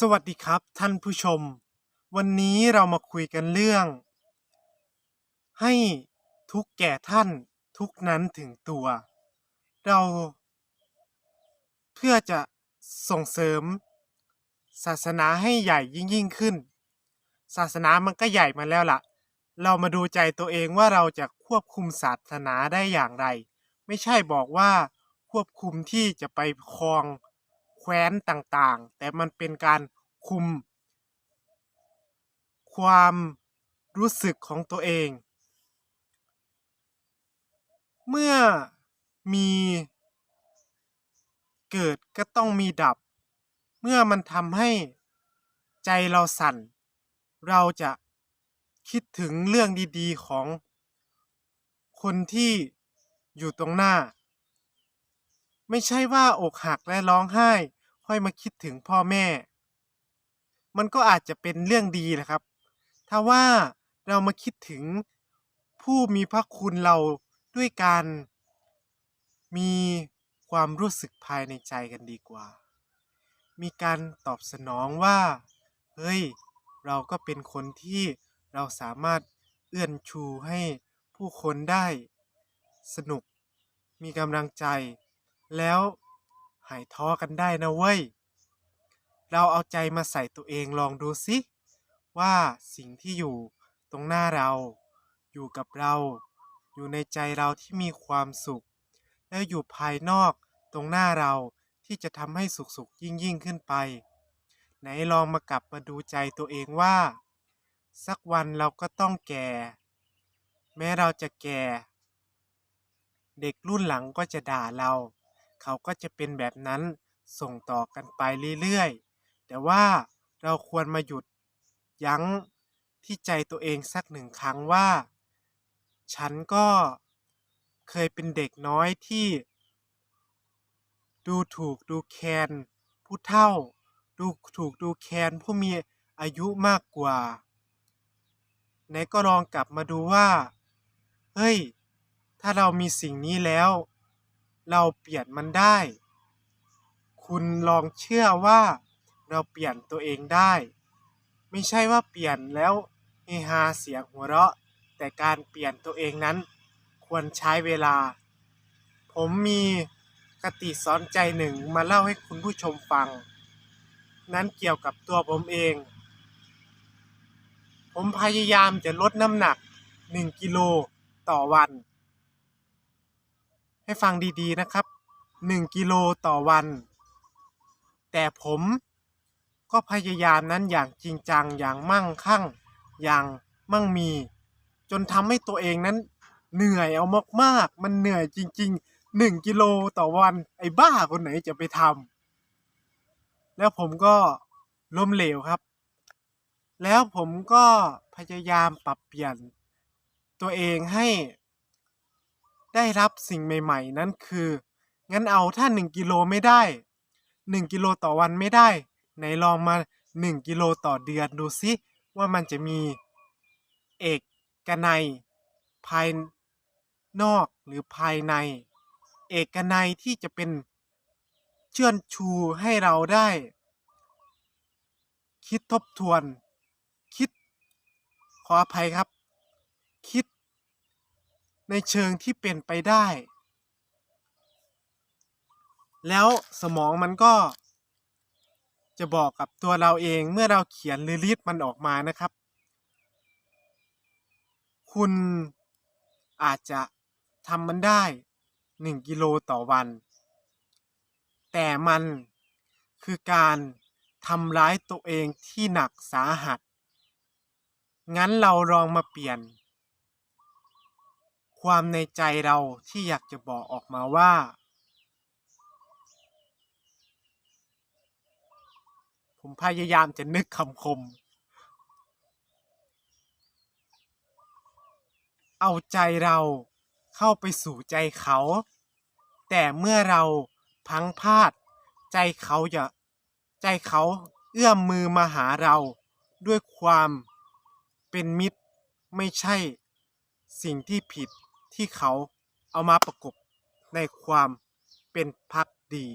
สวัสดีครับท่านผู้ชม วันนี้เรามาคุยกันเรื่อง ให้ทุกแก่ท่านทุกนั้นถึงตัว เรา เพื่อจะส่งเสริม ศาสนาให้ใหญ่ยิ่งยิ่งขึ้น ศาสนามันก็ใหญ่มาแล้วล่ะ เรามาดูใจตัวเองว่าเราจะควบคุมศาสนาได้อย่างไร ไม่ใช่บอกว่าควบคุมที่จะไปครอง แคว้นต่างๆ แต่มันเป็นการคุม ความรู้สึกของตัวเอง เมื่อมีเกิดก็ต้องมีดับ เมื่อมันทำให้ใจเราสั่น เราจะคิดถึงเรื่องดีๆของคนที่อยู่ตรงหน้า ไม่ใช่ว่าอกหักและร้องไห้ ค่อยมาคิดถึงพ่อแม่ มันก็อาจจะเป็นเรื่องดีนะครับ ถ้าว่าเรามาคิดถึงผู้มีพระคุณเราด้วยการมีความรู้สึกภายในใจกันดีกว่า มีการตอบสนองว่า เฮ้ย เราก็เป็นคนที่เราสามารถเอื้อนชูให้ผู้คนได้ สนุก มีกำลังใจ แล้วหายท้อกันได้นะเว้ย เราเอาใจมาใส่ตัวเองลองดูสิว่าสิ่งที่อยู่ตรงหน้าเรา อยู่กับเรา อยู่ในใจเราที่มีความสุข แล้วอยู่ภายนอกตรงหน้าเราที่จะทำให้สุขสุขยิ่งยิ่งขึ้นไป ไหนลองมากลับมาดูใจตัวเองว่า สักวันเราก็ต้องแก่ แม้เราจะแก่ เด็กรุ่นหลังก็จะด่าเรา เขาก็จะเป็นแบบนั้นส่งต่อกันไปเรื่อยๆ แต่ว่าเราควรมาหยุดยั้งที่ใจตัวเองสักหนึ่งครั้งว่า ฉันก็เคยเป็นเด็กน้อยที่ ดูถูกดูแคลนผู้เฒ่า ดูถูกดูแคลนผู้มีอายุมากกว่าไหนก็ลองกลับมาดูว่า เฮ้ย ถ้าเรามีสิ่งนี้แล้ว เราเปลี่ยนมันได้ คุณลองเชื่อว่าเราเปลี่ยนตัวเองได้ ไม่ใช่ว่าเปลี่ยนแล้วเฮฮาเสียงหัวเราะ แต่การเปลี่ยนตัวเองนั้น ควรใช้เวลา ผมมีคติสอนใจหนึ่งมาเล่าให้คุณผู้ชมฟัง นั้นเกี่ยวกับตัวผมเอง ผมพยายามจะลดน้ำหนัก 1 กิโลต่อวัน ให้ฟังดีๆนะครับ 1 กิโลต่อวัน แต่ผมก็พยายามนั้นอย่างจริงจังอย่างมั่งคั่ง อย่างมั่งมี จนทำให้ตัวเองนั้น เหนื่อยเอามากๆ มันเหนื่อยจริง ๆ 1 กิโลต่อวัน ไอ้บ้าคนไหนจะไปทำแล้วผมก็ล้มเหลวครับ แล้วผมก็พยายามปรับเปลี่ยนตัวเองให้ ได้รับสิ่งใหม่ ๆ นั้นคือ งั้นเอาถ้า 1 กิโลไม่ได้ 1 กิโลต่อวันไม่ได้ ไหนลองมา 1 กิโลต่อเดือนดูซิว่ามันจะมีเอกกนัยภายนอกหรือภายใน เอกนัยที่จะเป็นเชื่อนชูให้เราได้ คิดทบทวน คิด ขออภัยครับ คิด ในเชิงที่เป็นไปได้ แล้วสมองมันก็ จะบอกกับตัวเราเองเมื่อเราเขียนหรือรีดมันออกมานะครับ คุณอาจจะทำมันได้หนึ่งกิโลต่อวัน แต่มันคือการทำร้ายตัวเองที่หนักสาหัส งั้นเราลองมาเปลี่ยน ความในใจเราที่อยากจะบอกออกมาว่า ผมพยายามจะนึกคำคม เอาใจเราเข้าไปสู่ใจเขา แต่เมื่อเราพังพาด ใจเขาจะใจเขาเอื้อมมือมาหาเราด้วยความเป็นมิตรไม่ใช่สิ่งที่ผิด ที่เขาเอามาประกบในความเป็นพักดี